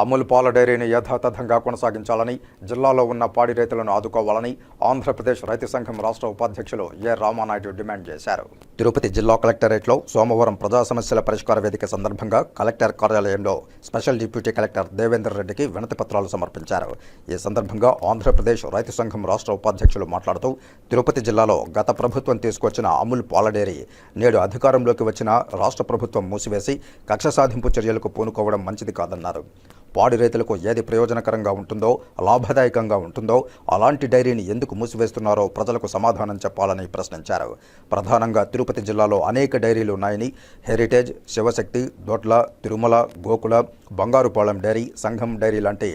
అమూల్ పాల డైరీని యథాతథంగా కొనసాగించాలని జిల్లాలో ఉన్న పాడి రైతులను ఆదుకోవాలని ఆంధ్రప్రదేశ్ రైతు సంఘం రాష్ట్ర ఉపాధ్యక్షులు ఏ రామానాయుడు డిమాండ్ చేశారు. తిరుపతి జిల్లా కలెక్టరేట్లో సోమవారం ప్రజా సమస్యల పరిష్కార వేదిక సందర్భంగా కలెక్టర్ కార్యాలయంలో స్పెషల్ డిప్యూటీ కలెక్టర్ దేవేందర్ రెడ్డికి వినతి పత్రాలు సమర్పించారు. ఈ సందర్భంగా ఆంధ్రప్రదేశ్ రైతు సంఘం రాష్ట్ర ఉపాధ్యక్షులు మాట్లాడుతూ తిరుపతి జిల్లాలో గత ప్రభుత్వం తీసుకొచ్చిన అమూల్ పాల డైరీ నేడు అధికారంలోకి వచ్చిన రాష్ట్ర ప్రభుత్వం మూసివేసి కక్ష సాధింపు చర్యలకు పూనుకోవడం మంచిది కాదన్నారు. పాడి రైతులకు ఏది ప్రయోజనకరంగా ఉంటుందో లాభదాయకంగా ఉంటుందో అలాంటి డైరీని ఎందుకు మూసివేస్తున్నారో ప్రజలకు సమాధానం చెప్పాలని ప్రశ్నించారు. ప్రధానంగా తిరుపతి జిల్లాలో అనేక డైరీలు ఉన్నాయని హెరిటేజ్ శివశక్తి దొడ్ల తిరుమల గోకుల బంగారుపాలెం డైరీ సంఘం డైరీ లాంటి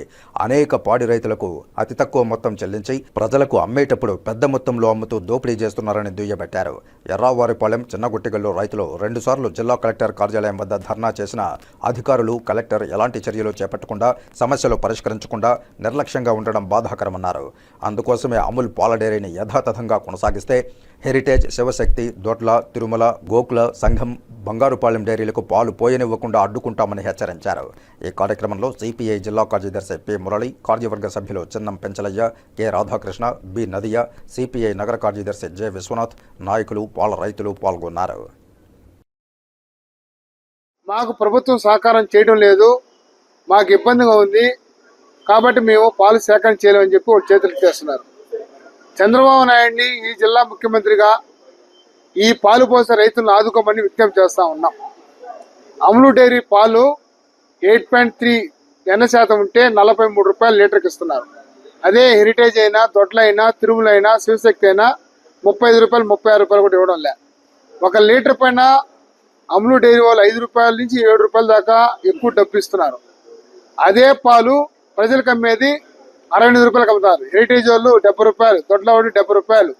అనేక పాడి రైతులకు అతి తక్కువ మొత్తం చెల్లించి ప్రజలకు అమ్మేటప్పుడు పెద్ద మొత్తంలో అమ్ముతూ దోపిడీ చేస్తున్నారని దుయ్యబట్టారు. ఎర్రావారిపాలెం చిన్నగుట్టిగల్లో రైతులు రెండుసార్లు జిల్లా కలెక్టర్ కార్యాలయం వద్ద ధర్నా చేసిన అధికారులు కలెక్టర్ ఎలాంటి చర్యలు చేపట్టకుండా సమస్యలు పరిష్కరించకుండా నిర్లక్ష్యంగా ఉండడం బాధాకరమన్నారు. అందుకోసమే అమూల్ పాల డైరీని యథాతథంగా కొనసాగిస్తే హెరిటేజ్ శివశక్తి దొడ్ల తిరుమల గోకుల సంఘం బంగారుపాలెం డైరీలకు పాలు పోయనివ్వకుండా అడ్డుకుంటామని హెచ్చరించారు. ఈ కార్యక్రమంలో సిపిఐ జిల్లా కార్యదర్శి పి. మురళి కార్యవర్గ సభ్యులు Chinnam Penchalaiah K. Radhakrishna B. Nadiya CPI నగర కార్యదర్శి జె. విశ్వనాథ్ నాయకులు పాల రైతులు పాల్గొన్నారు. మాకు ప్రభుత్వం సహకారం చేయడం లేదు మాకు ఇబ్బందిగా ఉంది కాబట్టి మేము పాలు సేకరణ చేయలేమని చెప్పి వాళ్ళు చేతులు చేస్తున్నారు చంద్రబాబు నాయుడిని ఈ జిల్లా ముఖ్యమంత్రిగా ఈ పాలు పోసే రైతులను ఆదుకోమని విజ్ఞప్తి చేస్తా ఉన్నాం. అమలు డైరీ పాలు ఎయిట్ పాయింట్ త్రీ ఎన్న శాతం ఉంటే నలభై మూడు రూపాయలు లీటర్కి ఇస్తున్నారు. అదే హెరిటేజ్ అయినా దొడ్లైనా అయినా తిరుమల అయినా శివశక్తి అయినా ముప్పై ఐదు రూపాయలు ముప్పై ఆరు రూపాయలు కూడా ఇవ్వడం లే. ఒక లీటర్ పైన అమలు డైరీ వాళ్ళు ఐదు రూపాయల నుంచి ఏడు రూపాయల దాకా ఎక్కువ డబ్బు ఇస్తున్నారు. అదే పాలు ప్రజలకు అమ్మేది అరవై ఎనిమిది రూపాయలకు అమ్ముతారు. హెరిటేజ్ వాళ్ళు డెబ్బై రూపాయలు దొడ్ల వాళ్ళు డెబ్బై రూపాయలు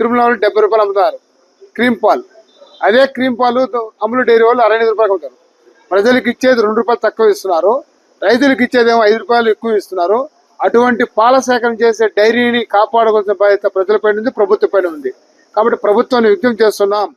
తిరుమల వాళ్ళు డెబ్బై రూపాయలు అమ్ముతారు. క్రీమ్ పాలు. అదే క్రీమ్ పాలు అమ్ములు అమలు డైరీ వాళ్ళు అరవై ఐదు రూపాయలకు అమ్ముతారు. ప్రజలకు ఇచ్చేది రెండు రూపాయలు తక్కువ ఇస్తున్నారు. రైతులకు ఇచ్చేదేమో ఐదు రూపాయలు ఎక్కువ ఇస్తున్నారు. అటువంటి పాల సేకరణ చేసే డైరీని కాపాడుకోవాల్సిన బాధ్యత ప్రజలపై ఉంది ప్రభుత్వం ఉంది. కాబట్టి ప్రభుత్వాన్ని యుద్ధం చేస్తున్నాం.